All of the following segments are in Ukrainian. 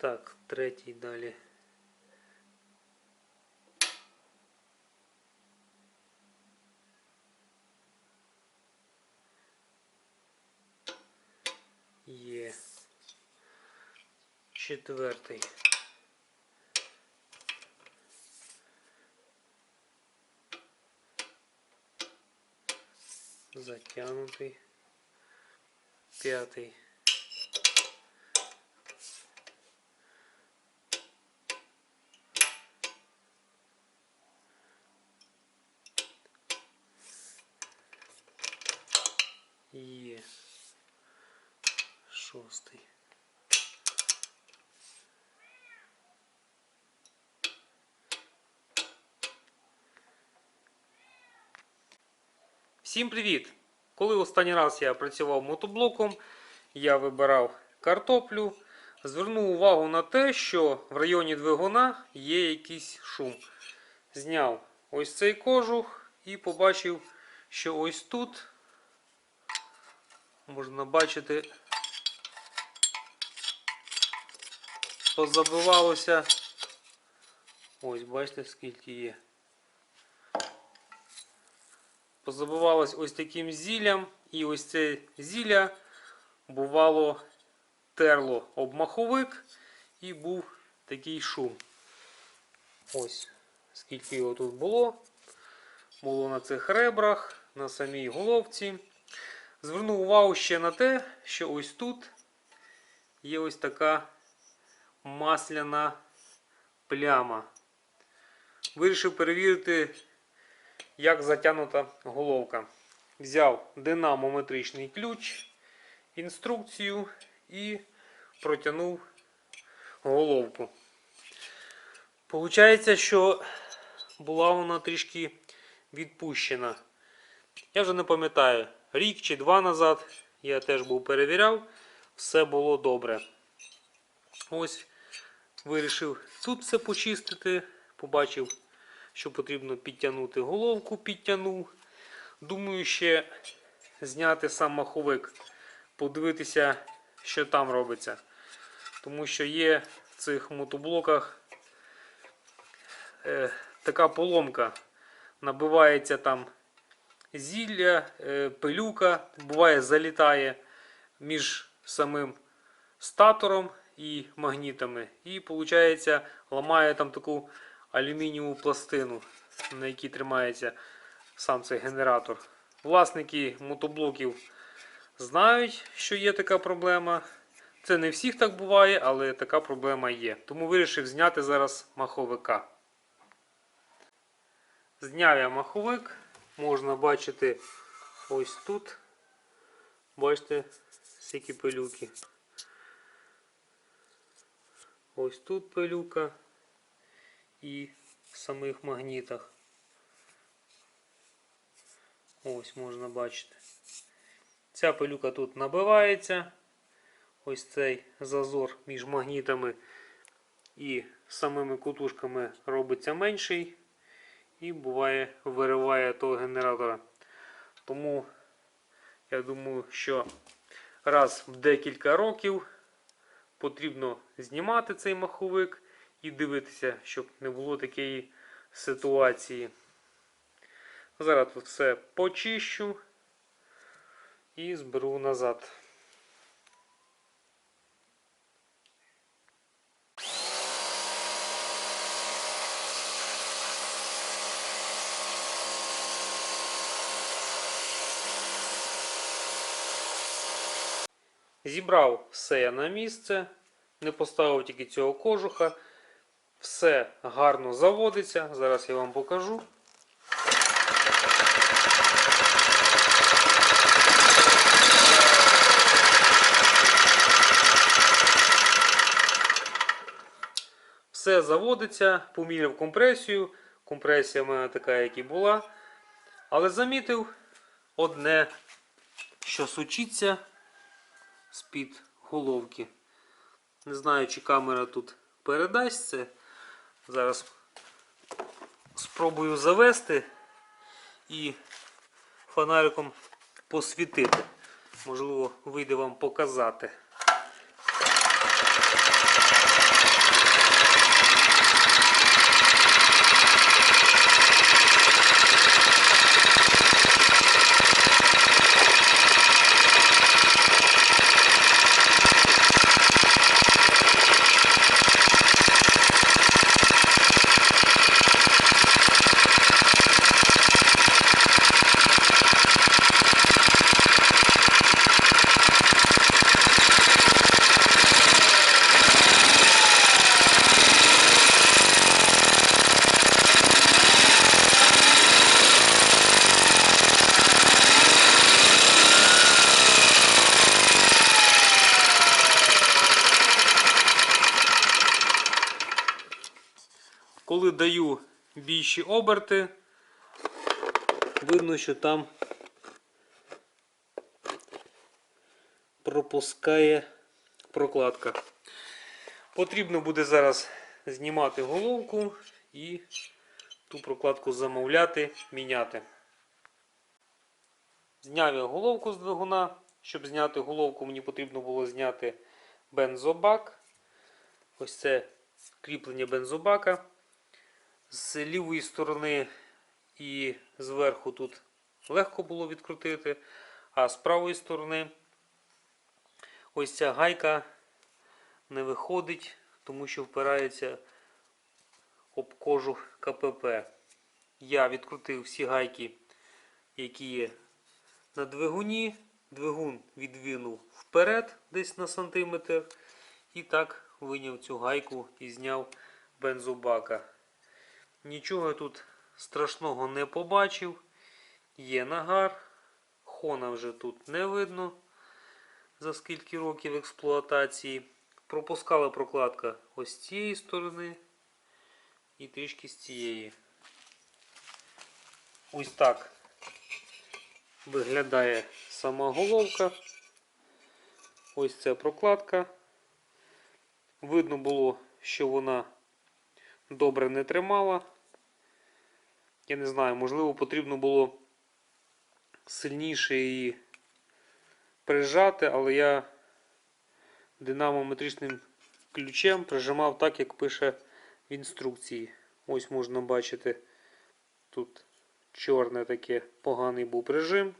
Так, третій далі. Є. Четвертий. Затягнутий. П'ятий. Є. Шостий. Всім привіт! Коли останній раз я працював мотоблоком, я вибирав картоплю, звернув увагу на те, що в районі двигуна є якийсь шум. Зняв ось цей кожух і побачив, що ось тут можна бачити, позабивалося. Ось, бачите, скільки є. Позабивалось ось таким зіллям, і ось це зілля бувало терло об маховик і був такий шум. Ось скільки його тут було. Було на цих ребрах, на самій головці. Звернув увагу ще на те, що ось тут є ось така масляна пляма. Вирішив перевірити, як затягнута головка. Взяв динамометричний ключ, інструкцію і протягнув головку. Получається, що була вона трішки відпущена. Я вже не пам'ятаю, рік чи два назад я теж був перевіряв, все було добре. Ось вирішив тут все почистити, побачив, що потрібно підтягнути головку, підтягнув. Думаю, ще зняти сам маховик, подивитися, що там робиться. Тому що є в цих мотоблоках е, така поломка. Набивається там зілля, е, пилюка, буває залітає між самим статором і магнітами. І виходить, ламає там таку алюмінієву пластину, на якій тримається сам цей генератор. Власники мотоблоків знають, що є така проблема. Це не всіх так буває, але така проблема є. Тому вирішив зняти зараз маховика. Зняв я маховик. Можна бачити ось тут. Бачите, скільки пилюки. Ось тут пилюка і в самих магнітах. Ось можна бачити. Ця пилюка тут набивається. Ось цей зазор між магнітами і самими кутушками робиться менший. І буває вириває того генератора. Тому я думаю, що раз в декілька років потрібно знімати цей маховик і дивитися, щоб не було такої ситуації. Зараз тут все почищу і зберу назад. Зібрав все я на місце, не поставив тільки цього кожуха. Все гарно заводиться. Зараз я вам покажу. Все заводиться, поміряв компресію. Компресія в мене така, як і була. Але замітив одне, що сучиться з-під головки. Не знаю, чи камера тут передасть це. Зараз спробую завести і фонариком посвітити. Можливо, вийде вам показати. Коли даю більші оберти, видно, що там пропускає прокладка. Потрібно буде зараз знімати головку і ту прокладку замовляти, міняти. Зняв я головку з двигуна. Щоб зняти головку, мені потрібно було зняти бензобак. Ось це кріплення бензобака. З лівої сторони і зверху тут легко було відкрутити, а з правої сторони ось ця гайка не виходить, тому що впирається об кожух КПП. Я відкрутив всі гайки, які є на двигуні. Двигун відвинув вперед десь на сантиметр. І так виняв цю гайку і зняв бензобака. Нічого тут страшного не побачив. Є нагар. Хона вже тут не видно за скільки років експлуатації. Пропускала прокладка ось цієї сторони і трішки з цієї. Ось так виглядає сама головка. Ось ця прокладка. Видно було, що вона добре не тримала. Я не знаю, можливо, потрібно було сильніше її прижати, але я динамометричним ключем прижимав так, як пише в інструкції. Ось можна бачити, тут чорне таке поганий був прижим.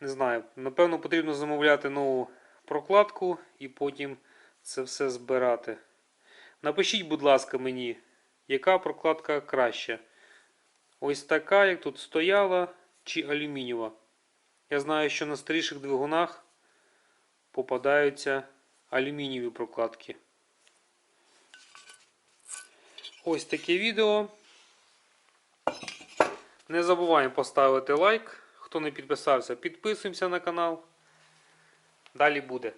Не знаю, напевно, потрібно замовляти нову прокладку і потім це все збирати. Напишіть, будь ласка, мені, яка прокладка краща. Ось така, як тут стояла, чи алюмінієва. Я знаю, що на старіших двигунах попадаються алюмінієві прокладки. Ось таке відео. Не забуваємо поставити лайк. Хто не підписався, підписуємося на канал. Далі буде.